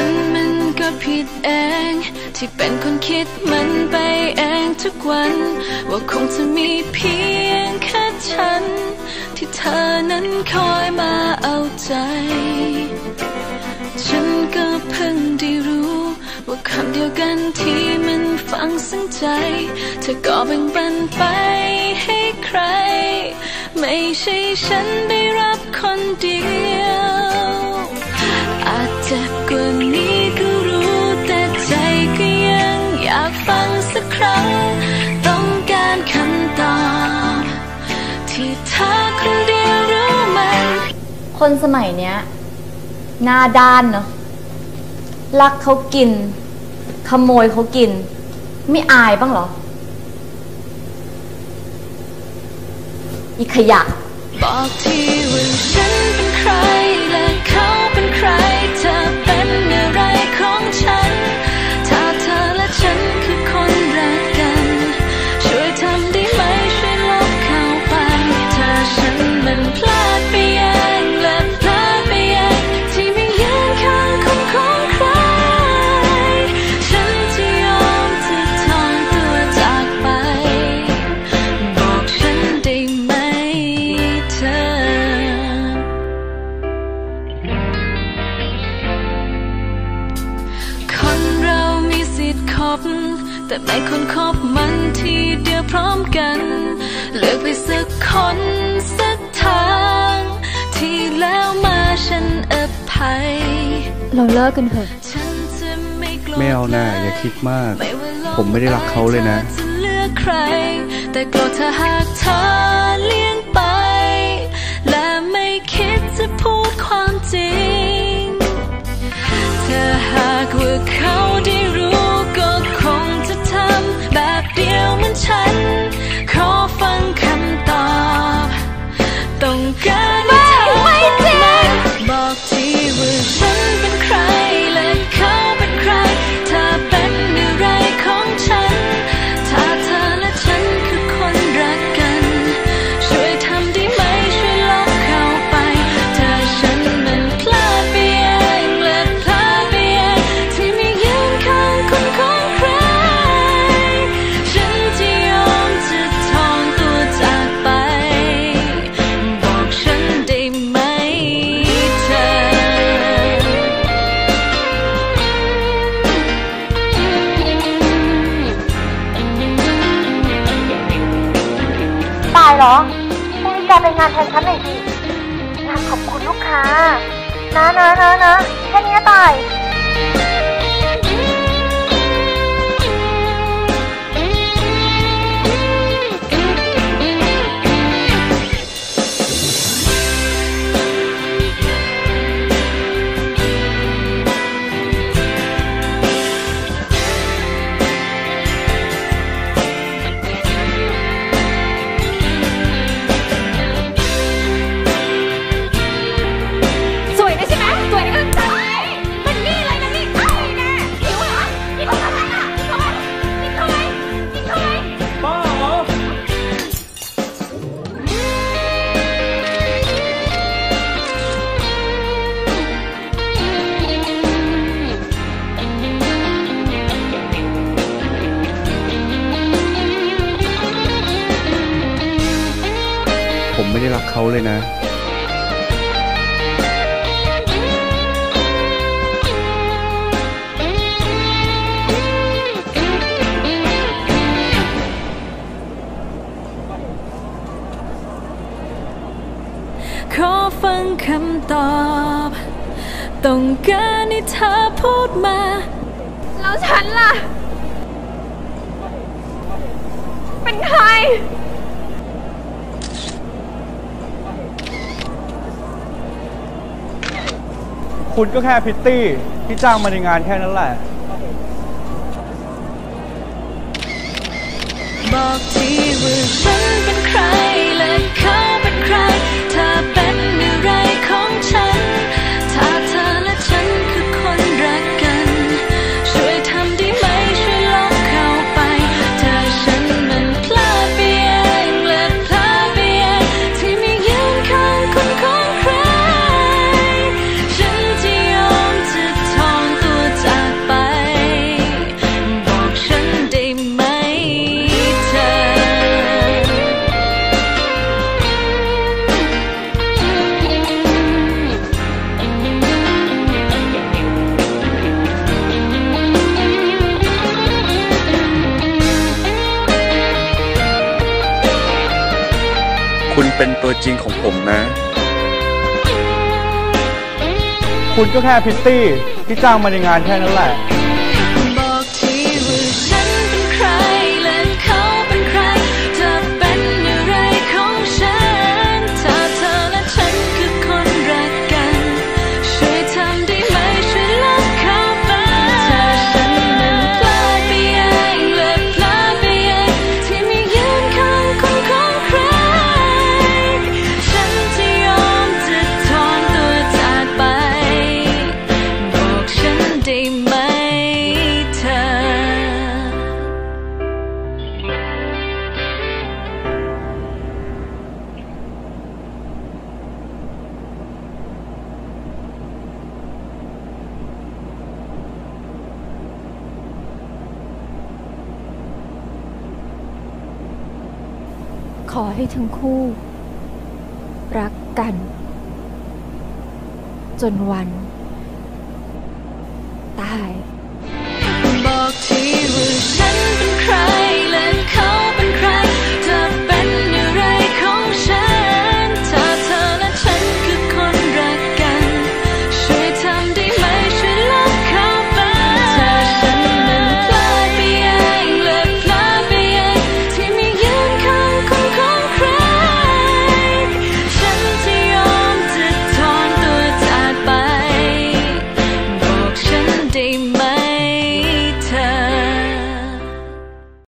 ันมันก็ผิดเอง ที่เป็นคนคิดมันไปเองทุกวัน ว่าคงจะมีเพียงแค่ฉัน ที่เธอนั้นคอยมาเอาใจ ฉันก็เพิ่งได้รู้ ว่าคำเดียวกันที่มันฟังซึ้งใจ เธอก็แบ่งปันไปให้ใคร ไม่ใช่ฉันได้รับคนเดียว ฟังสักครั้ง ต้องการคำตอบที่เธอคนเดียวรู้ไหมคนสมัยเนี้ย หน้าด้านเนาะลักเขากิน ขโมยเขากิน ไม่อายบ้างเหรอ อีขยะ บอกทีว่าฉันเป็นใคร บ แต่ไม่ควรคบมันทีเดียวพร้อมกัน เลือกไปสักคนสักทาง ที่แล้วมาฉันอภัย เราเลิกกันเถอะฉันจะไม่โกรธไม่เอาหน้าอย่าคิดมากว่าโลกผมไม่ได้รักเขาเลยนะจะเลือกใครแต่โกรธเธอหากเธอเลี่ยง แกไปงานแทนฉันหน่อยสิงานขอบคุณลูกค้า นะนะนะนะแค่นี้ตาย ผมไม่ได้รักเขาเลยนะขอฟังคำตอบ ต้องการให้เธอพูดมา แล้วฉันล่ะ เป็นใคร คุณก็แค่พิตตี้ที่จ้างมาในงานแค่นั้นแหละ บอกทีว่าฉันเป็นใคร คุณเป็นตัวจริงของผมนะ คุณก็แค่พิตตี้ที่จ้างมาในงานแค่นั้นแหละ ขอให้ทั้งคู่ รักกัน จนวัน ตาย